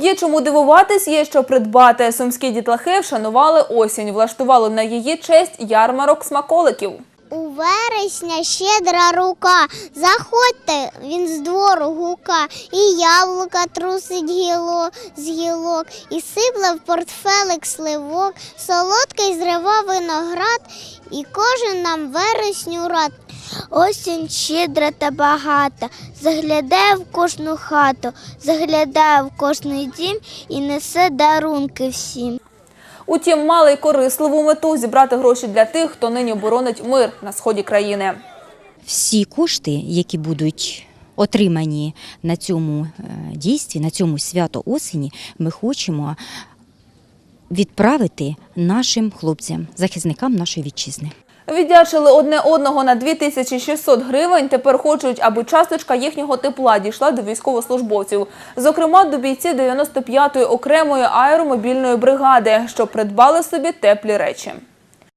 Є чому дивуватись, є що придбати. Сумські дітлахи вшанували осінь, влаштували на її честь ярмарок смаколиків. У вересня щедра рука. Заходьте, він з двору гука, і яблука трусить гіло, з гілок, і сипле в портфелик сливок, солодкий зрива виноград, і кожен нам вересню рад. Осінь щедра та багата, заглядає в кожну хату, заглядає в кожний дім і несе дарунки всім. Утім, мали й корисливу мету зібрати гроші для тих, хто нині боронить мир на сході країни. всі кошти, які будуть отримані на цьому е, дійстві, на цьому свято осені, ми хочемо відправити нашим хлопцям, захисникам нашої вітчизни. Віддячили одне одного на 2600 гривень. Тепер хочуть, аби часточка їхнього тепла дійшла до військовослужбовців. Зокрема, до бійців 95-ї окремої аеромобільної бригади, що придбали собі теплі речі.